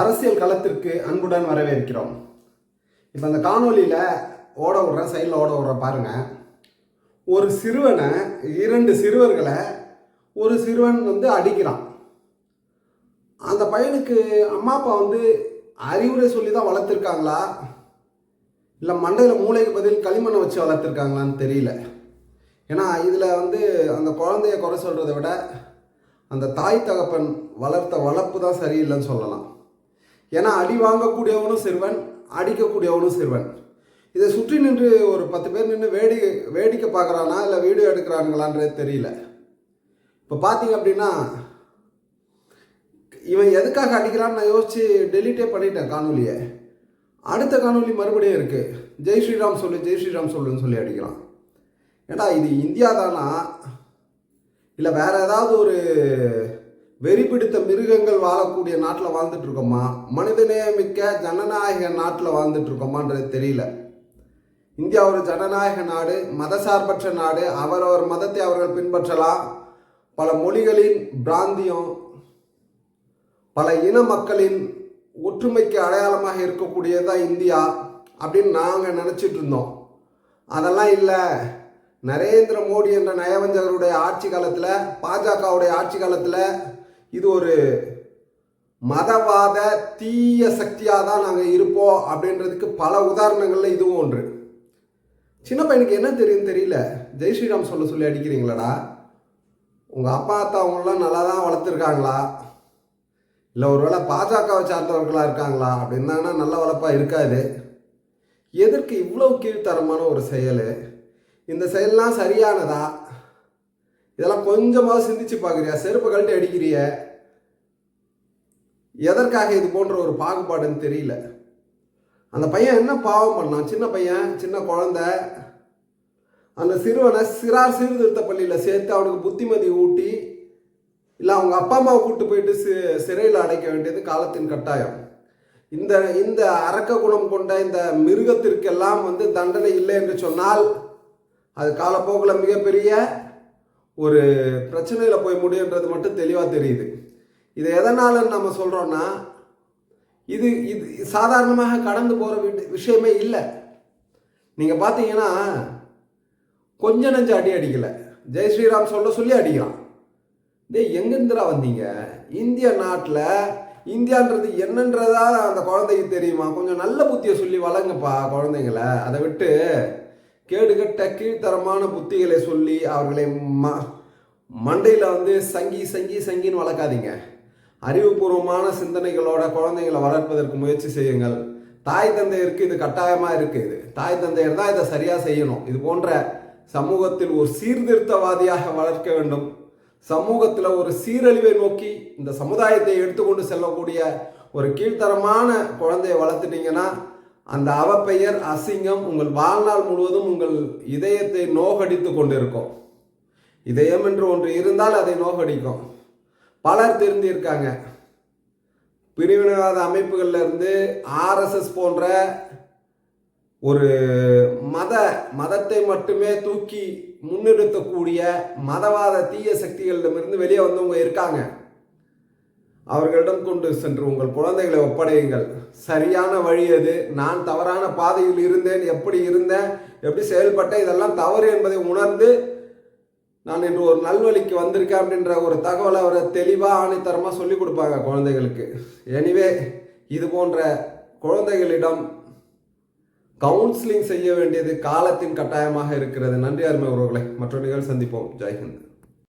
அரசியல் களத்திற்கு அன்புடன் வரவேற்கிறோம். இப்போ அந்த காணொளியில் ஓட விடுற சைடில் ஓட விடுற பாருங்க. ஒரு சிறுவனை இரண்டு சிறுவர்களை ஒரு சிறுவன் வந்து அடிக்கிறான். அந்த பையனுக்கு அம்மா அப்பா வந்து அறிவுரை சொல்லி தான் வளர்த்துருக்காங்களா? இல்லை மண்டையில் மூளைக்கு பதில் களிமண்ணை வச்சு வளர்த்துருக்காங்களான்னு தெரியல. ஏன்னா இதில் வந்து அந்த குழந்தைய குறை சொல்கிறத விட அந்த தாய் தகப்பன் வளர்த்த வளர்ப்பு தான் சரியில்லைன்னு சொல்லலாம். ஏன்னா அடி வாங்கக்கூடியவனும் சிறுவன் அடிக்கக்கூடியவனும் சிறுவன். இதை சுற்றி நின்று ஒரு பத்து பேர் நின்று வேடி வேடிக்கை பார்க்குறானா இல்லை வீடியோ எடுக்கிறானுங்களான்றது தெரியல. இப்போ பார்த்தீங்க அப்படின்னா இவன் எதுக்காக அடிக்கிறான்னு நான் யோசித்து டெலிட்டே பண்ணிட்டேன் காணொலியை அடுத்த காணொலி மறுபடியும் இருக்குது ஜெய் ஸ்ரீராம் சொல்லு ஜெய் ஸ்ரீராம் சொல்லுன்னு சொல்லி அடிக்கிறான் ஏடா இது இந்தியா தானா இல்லை வேறு ஏதாவது ஒரு வெறி பிடித்த மிருகங்கள் வாழக்கூடிய நாட்டில் வாழ்ந்துட்டு இருக்கோமா மனிதநேயமிக்க ஜனநாயக நாட்டில் வாழ்ந்துட்டு இருக்கோமான்றது தெரியல. இந்தியா ஒரு ஜனநாயக நாடு மதசார்பற்ற நாடு அவரவர் மதத்தை அவர்கள் பின்பற்றலாம். பல மொழிகளின் பிராந்தியம் பல இன மக்களின் ஒற்றுமைக்கு அடையாளமாக இருக்கக்கூடியதுதான் இந்தியா அப்படின்னு நாங்கள் நினச்சிட்டு இருந்தோம் அதெல்லாம் இல்லை. நரேந்திர மோடி என்ற நயவஞ்சகருடைய ஆட்சி காலத்தில் பாஜகவுடைய ஆட்சி காலத்தில் இது ஒரு மதவாத தீய சக்தியாக தான் நாங்கள் இருப்போம் அப்படின்றதுக்கு பல உதாரணங்களில் இதுவும் ஒன்று. சின்ன பையனுக்கு என்ன தெரியும் தெரியல. ஜெய் ஸ்ரீராம் சொல்ல சொல்லி அடிக்கிறீங்களாடா. உங்கள் அப்பா அத்தா அவங்களாம் நல்லா தான் வளர்த்துருக்காங்களா? இல்லை ஒருவேளை பாஜகவை சார்ந்தவர்களாக இருக்காங்களா? அப்படின்னா நல்ல வளர்ப்பாக இருக்காது. எதற்கு இவ்வளோ கீழ்த்தரமான ஒரு செயல்? இந்த செயல்லாம் சரியானதா? இதெல்லாம் கொஞ்சமாவது சிந்திச்சு பார்க்குறியா செருப்பு கழட்டி அடிக்கிறிய? எதற்காக இது போன்ற ஒரு பாகுபாடுன்னு தெரியல. அந்த பையன் என்ன பாவம் பண்ணான்? சின்ன பையன் சின்ன குழந்தை. அந்த சிறுவனை சிறார் சீர்திருத்த பள்ளியில் சேர்த்து அவனுக்கு புத்திமதி ஊட்டி இல்லை அவங்க அப்பா அம்மாவை கூப்பிட்டு போயிட்டு சி சிறையில் அடைக்க வேண்டியது காலத்தின் கட்டாயம். இந்த இந்த அரக்க குணம் கொண்ட இந்த மிருகத்திற்கெல்லாம் வந்து தண்டனை இல்லை என்று சொன்னால் அது காலப்போக்கில் மிகப்பெரிய ஒரு பிரச்சனையில் போய் முடியுன்றது மட்டும் தெளிவாக தெரியுது. இது எதனால் நம்ம சொல்கிறோன்னா இது இது சாதாரணமாக கடந்து போகிற விஷயமே இல்லை. நீங்கள் பார்த்தீங்கன்னா கொஞ்ச நஞ்சு அடி அடிக்கலை. ஜெய் ஸ்ரீராம் சொல்ல சொல்லி அடிக்கிறான். டேய் எங்கேருந்துரா வந்தீங்க? இந்திய நாட்டில் இந்தியான்றது என்னன்றதா அந்த குழந்தைக்கு தெரியுமா? கொஞ்சம் நல்ல புத்தியை சொல்லி வளங்கப்பா குழந்தைங்கள. அதை விட்டு கேடுகட்ட கீழ்த்தரமான புத்திகளை சொல்லி அவர்களை ம மண்டையில் வந்து சங்கி சங்கி சங்கின்னு வளர்க்காதீங்க. அறிவுபூர்வமான சிந்தனைகளோட குழந்தைங்களை வளர்ப்பதற்கு முயற்சி செய்யுங்கள். தாய் தந்தையருக்கு இது கட்டாயமாக இருக்குது இது. தாய் தந்தையர் தான் இதை சரியாக செய்யணும். இது போன்ற சமூகத்தில் ஒரு சீர்திருத்தவாதியாக வளர்க்க வேண்டும். சமூகத்தில் ஒரு சீரழிவை நோக்கி இந்த சமுதாயத்தை எடுத்துக்கொண்டு செல்லக்கூடிய ஒரு கீழ்த்தரமான குழந்தையை வளர்த்துட்டீங்கன்னா அந்த அவப்பெயர் அசிங்கம் உங்கள் வாழ்நாள் முழுவதும் உங்கள் இதயத்தை நோகடித்து கொண்டிருக்கும். இதயம் என்று ஒன்று இருந்தால் அதை நோகடிக்கும். பலர் தெரிந்திருக்காங்க. பிரிவினவாத அமைப்புகளில் இருந்து ஆர்எஸ்எஸ் போன்ற ஒரு மத மதத்தை மட்டுமே தூக்கி முன்னிறுத்தக்கூடிய மதவாத தீய சக்திகளிடமிருந்து வெளியே வந்தவங்க இருக்காங்க. அவர்களிடம் கொண்டு சென்று உங்கள் குழந்தைகளை ஒப்படையுங்கள். சரியான வழி அது நான் தவறான பாதையில் இருந்தேன். எப்படி இருந்தேன்? எப்படி செயல்பட்டேன்? இதெல்லாம் தவறு என்பதை உணர்ந்து நான் இன்று ஒரு நல்வழிக்கு வந்திருக்கேன் அப்படின்ற ஒரு தகவலை அவரை தெளிவாக ஆணித்தரமாக சொல்லி கொடுப்பாங்க குழந்தைகளுக்கு. எனிவே இது போன்ற குழந்தைகளிடம் கவுன்சிலிங் செய்ய வேண்டியது காலத்தின் கட்டாயமாக இருக்கிறது. நன்றி அருமை உறவுகளை. மற்ற நிகழ்ச்சி சந்திப்போம். ஜெய்ஹிந்த்.